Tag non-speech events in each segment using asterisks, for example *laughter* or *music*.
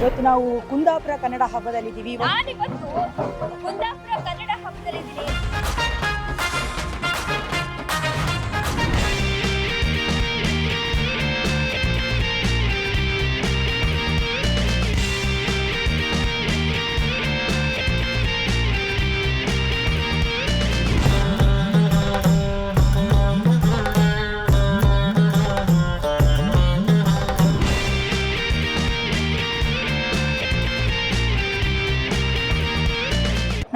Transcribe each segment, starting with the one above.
ಇವತ್ತು ನಾವು ಕುಂದಾಪುರ ಕನ್ನಡ ಹಬ್ಬದಲ್ಲಿದ್ದೀವಿ. ಇವತ್ತು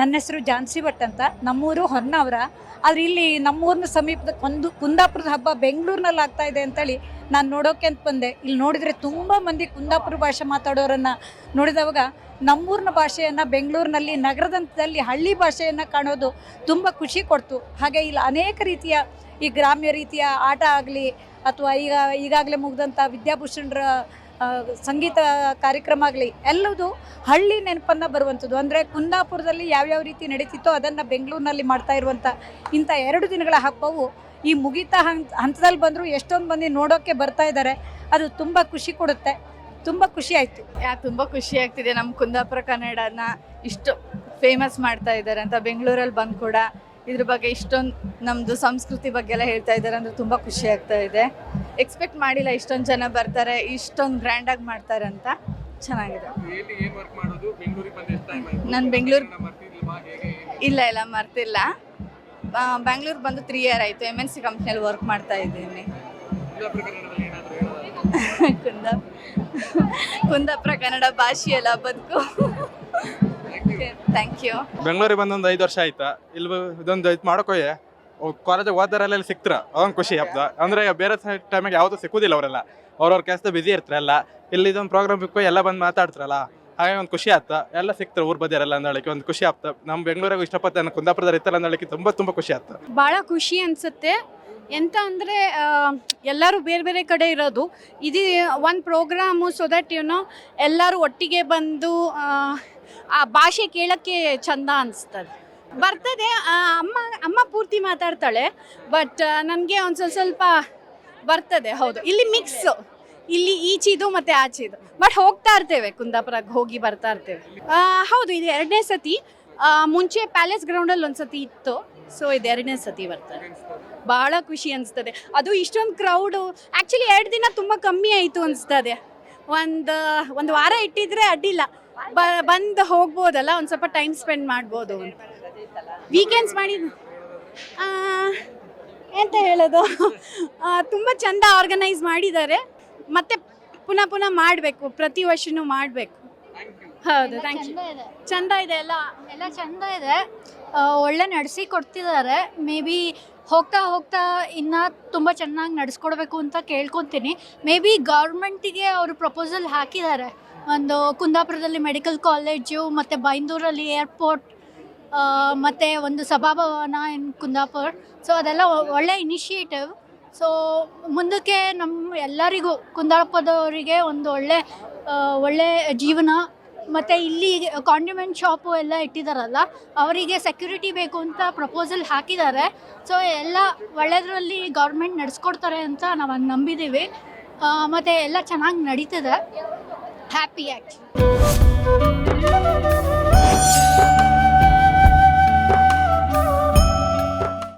ನನ್ನ ಹೆಸರು ಜಾನ್ಸಿ ಭಟ್ ಅಂತ. ನಮ್ಮೂರು ಹೊನ್ನಾವರ. ಆದ್ರೆ ಇಲ್ಲಿ ನಮ್ಮೂರಿನ ಸಮೀಪದ ಒಂದು ಕುಂದಾಪುರದ ಹಬ್ಬ ಬೆಂಗಳೂರಿನಲ್ಲಿ ಆಗ್ತಾ ಇದೆ ಅಂತೇಳಿ ನಾನು ನೋಡೋಕೆ ಅಂತ ಬಂದೆ. ಇಲ್ಲಿ ನೋಡಿದ್ರೆ ತುಂಬ ಮಂದಿ ಕುಂದಾಪುರ ಭಾಷೆ ಮಾತಾಡೋರನ್ನ ನೋಡಿದವಾಗ ನಮ್ಮೂರಿನ ಭಾಷೆಯನ್ನು ಬೆಂಗಳೂರಿನಲ್ಲಿ ನಗರದಂತದಲ್ಲಿ ಹಳ್ಳಿ ಭಾಷೆಯನ್ನು ಕಾಣೋದು ತುಂಬ ಖುಷಿ ಕೊಡ್ತು. ಹಾಗೆ ಇಲ್ಲಿ ಅನೇಕ ರೀತಿಯ ಈ ಗ್ರಾಮ್ಯ ರೀತಿಯ ಆಟ ಆಗಲಿ, ಅಥವಾ ಈಗ ಈಗಾಗಲೇ ಮುಗಿದಂಥ ವಿದ್ಯಾಭೂಷಣರ ಸಂಗೀತ ಕಾರ್ಯಕ್ರಮ ಆಗಲಿ, ಎಲ್ಲದು ಹಳ್ಳಿ ನೆನಪನ್ನು ಬರುವಂಥದ್ದು. ಅಂದರೆ ಕುಂದಾಪುರದಲ್ಲಿ ಯಾವ್ಯಾವ ರೀತಿ ನಡೀತಿತ್ತೋ ಅದನ್ನು ಬೆಂಗಳೂರಿನಲ್ಲಿ ಮಾಡ್ತಾ ಇರುವಂಥ ಇಂಥ ಎರಡು ದಿನಗಳ ಹಬ್ಬವು ಈ ಮುಗಿತಾ ಹಂತ ಹಂತದಲ್ಲಿ ಬಂದರೂ ಎಷ್ಟೊಂದು ಮಂದಿ ನೋಡೋಕ್ಕೆ ಬರ್ತಾ ಇದ್ದಾರೆ. ಅದು ತುಂಬ ಖುಷಿ ಕೊಡುತ್ತೆ. ತುಂಬ ಖುಷಿ ಆಯಿತು. ತುಂಬ ಖುಷಿ ಆಗ್ತಿದೆ. ನಮ್ಮ ಕುಂದಾಪುರ ಕನ್ನಡನ ಇಷ್ಟು ಫೇಮಸ್ ಮಾಡ್ತಾ ಇದ್ದಾರೆ ಅಂತ ಬೆಂಗಳೂರಲ್ಲಿ ಬಂದು ಕೂಡ ಇದ್ರ ಬಗ್ಗೆ ಇಷ್ಟೊಂದು ನಮ್ಮದು ಸಂಸ್ಕೃತಿ ಬಗ್ಗೆ ಎಲ್ಲ ಹೇಳ್ತಾ ಇದ್ದಾರೆ ಅಂದ್ರೆ ತುಂಬ ಖುಷಿ ಆಗ್ತಾ ಇದೆ. ಎಕ್ಸ್ಪೆಕ್ಟ್ ಮಾಡಿಲ್ಲ ಇಷ್ಟೊಂದು ಜನ ಬರ್ತಾರೆ ಇಷ್ಟೊಂದು ಗ್ರ್ಯಾಂಡಾಗಿ ಮಾಡ್ತಾರೆ ಅಂತ ಚೆನ್ನಾಗಿದೆ. ನಾನು ಬೆಂಗಳೂರು ಇಲ್ಲ ಇಲ್ಲ ಮರ್ತಿಲ್ಲ ಬೆಂಗಳೂರು ಬಂದು ತ್ರೀ ಇಯರ್ ಆಯಿತು. ಎಂ ಎನ್ ಸಿ ಕಂಪ್ನಿಯಲ್ಲಿ ವರ್ಕ್ ಮಾಡ್ತಾ ಇದ್ದೀನಿ. ಕುಂದ *laughs* ಕುಂದಾಪುರ ಕನ್ನಡ ಭಾಷೆಯಲ್ಲ ಬದುಕು. ಥ್ಯಾಂಕ್ ಯು ಬೆಂಗಳೂರಿಗೆ ಬಂದೊಂದು ಐದು ವರ್ಷ ಆಯ್ತಾ? ಇಲ್ಲಿ ಬ- ಇದೊಂದು ಇದು ಮಾಡೋಕೋಯೆ. ಕಾಲೇಜಿಗೆ ಓದಾರೆಲ್ಲ ಸಿಕ್ತರ? ಅದೊಂದು ಖುಷಿ ಹಬ್ಬ ಅಂದ್ರೆ ಬೇರೆ ಟೈಮಿಗೆ ಯಾವತ್ತೂ ಸಿಕ್ಕುದಿಲ್ಲ ಅವರೆಲ್ಲ. ಅವ್ರವ್ರ ಕೆಲಸದ ಬಿಸಿ ಇರ್ತಾರಲ್ಲ. ಇಲ್ಲಿ ಇದೊಂದು ಪ್ರೋಗ್ರಾಮ್ ಬಿಕ್ಕು ಎಲ್ಲ ಬಂದು ಮಾತಾಡ್ತಾರಲ್ಲ. ಹಾಗೆ ಒಂದು ಖುಷಿ ಆಗ್ತಾ ಎಲ್ಲ ಸಿಕ್ತಾರೆ ಊರ್ ಬದಿಯರೆಲ್ಲ ಅಂದಳಿಕೆ ಒಂದು ಖುಷಿ ಆಗ್ತ ನಮ್ಮ ಬೆಂಗಳೂರಿಗೆ ಇಷ್ಟಪಟ್ಟು ನಾನು ಕುಂದಾಪುರದಲ್ಲಿ ಇತ್ತಲ್ಲ ಅಂದಳಿಕೆ ತುಂಬ ತುಂಬ ಖುಷಿ ಆಗ್ತಾ ಭಾಳ ಖುಷಿ ಅನಿಸುತ್ತೆ. ಎಂತ ಅಂದರೆ ಎಲ್ಲರೂ ಬೇರೆ ಬೇರೆ ಕಡೆ ಇರೋದು. ಇದು ಒಂದು ಪ್ರೋಗ್ರಾಮು ಸೊ ದಟ್ ಯುನೋ ಎಲ್ಲರೂ ಒಟ್ಟಿಗೆ ಬಂದು ಆ, ಭಾಷೆ ಕೇಳೋಕ್ಕೆ ಚಂದ ಅನಿಸ್ತದೆ. ಬರ್ತದೆ ಅಮ್ಮ ಅಮ್ಮ ಪೂರ್ತಿ ಮಾತಾಡ್ತಾಳೆ ಬಟ್ ನನಗೆ ಒಂದು ಸ್ವಲ್ಪ ಸ್ವಲ್ಪ ಬರ್ತದೆ ಹೌದು. ಇಲ್ಲಿ ಮಿಕ್ಸ್ ಇಲ್ಲಿ ಈಚಿದು ಮತ್ತು ಆಚಿದು. ಬಟ್ ಹೋಗ್ತಾ ಇರ್ತೇವೆ ಕುಂದಾಪುರಕ್ಕೆ ಹೋಗಿ ಬರ್ತಾ ಇರ್ತೇವೆ. ಹೌದು ಇದು ಎರಡನೇ ಸತಿ. ಮುಂಚೆ ಪ್ಯಾಲೇಸ್ ಗ್ರೌಂಡಲ್ಲಿ ಒಂದು ಸತಿ ಇತ್ತು. ಸೊ ಇದು ಎರಡನೇ ಸತಿ ಬರ್ತಾರೆ ಭಾಳ ಖುಷಿ ಅನಿಸ್ತದೆ. ಅದು ಇಷ್ಟೊಂದು ಕ್ರೌಡು ಆ್ಯಕ್ಚುಲಿ ಎರಡು ದಿನ ತುಂಬ ಕಮ್ಮಿ ಆಯಿತು ಅನಿಸ್ತದೆ. ಒಂದು ಒಂದು ವಾರ ಇಟ್ಟಿದ್ರೆ ಅಡ್ಡಿಲ್ಲ. ಬ ಬಂದು ಹೋಗ್ಬೋದಲ್ಲ ಒಂದು ಸ್ವಲ್ಪ ಟೈಮ್ ಸ್ಪೆಂಡ್ ಮಾಡ್ಬೋದು ವೀಕೆಂಡ್ಸ್ ಮಾಡಿ ಎಂತ ಹೇಳೋದು? ತುಂಬ ಚಂದ ಆರ್ಗನೈಸ್ ಮಾಡಿದ್ದಾರೆ. ಮತ್ತೆ ಪುನಃ ಪುನಃ ಮಾಡಬೇಕು ಪ್ರತಿ ವರ್ಷನೂ ಮಾಡಬೇಕು. ಹೌದು ಥ್ಯಾಂಕ್ ಯು ಚಂದ ಇದೆ. ಎಲ್ಲ. ಎಲ್ಲ ಚಂದ ಇದೆ. ಒಳ್ಳೆ ನಡೆಸಿ ಕೊಡ್ತಿದ್ದಾರೆ. ಮೇ ಬಿ ಹೋಗ್ತಾ ಹೋಗ್ತಾ ಇನ್ನು ತುಂಬ ಚೆನ್ನಾಗಿ ನಡೆಸ್ಕೊಡ್ಬೇಕು ಅಂತ ಕೇಳ್ಕೊತೀನಿ. ಮೇ ಬಿ ಗೌರ್ಮೆಂಟಿಗೆ ಅವರು ಪ್ರಪೋಸಲ್ ಹಾಕಿದ್ದಾರೆ. ಒಂದು ಕುಂದಾಪುರದಲ್ಲಿ ಮೆಡಿಕಲ್ ಕಾಲೇಜು ಮತ್ತು ಬೈಂದೂರಲ್ಲಿ ಏರ್ಪೋರ್ಟ್ ಮತ್ತು ಒಂದು ಸಭಾಭವನ ಇನ್ ಕುಂದಾಪುರ. ಸೊ ಅದೆಲ್ಲ ಒಳ್ಳೆ ಇನಿಷಿಯೇಟಿವ್ ಸೊ ಮುಂದಕ್ಕೆ ನಮ್ಮ ಎಲ್ಲರಿಗೂ ಕುಂದಾಪುರದವರಿಗೆ ಒಂದು ಒಳ್ಳೆ ಒಳ್ಳೆ ಜೀವನ ಮತ್ತು ಇಲ್ಲಿ ಕಾಂಡಿಮೆಂಟ್ ಶಾಪು ಎಲ್ಲ ಇಟ್ಟಿದ್ದಾರಲ್ಲ ಅವರಿಗೆ ಸೆಕ್ಯೂರಿಟಿ ಬೇಕು ಅಂತ ಪ್ರಪೋಸಲ್ ಹಾಕಿದ್ದಾರೆ. ಸೊ ಎಲ್ಲ ಒಳ್ಳೆಯದರಲ್ಲಿ ಗೌರ್ಮೆಂಟ್ ನಡೆಸ್ಕೊಡ್ತಾರೆ ಅಂತ ನಾವು ನಂಬಿದ್ದೀವಿ ಮತ್ತು ಎಲ್ಲ ಚೆನ್ನಾಗಿ ನಡೀತದೆ. Happy actually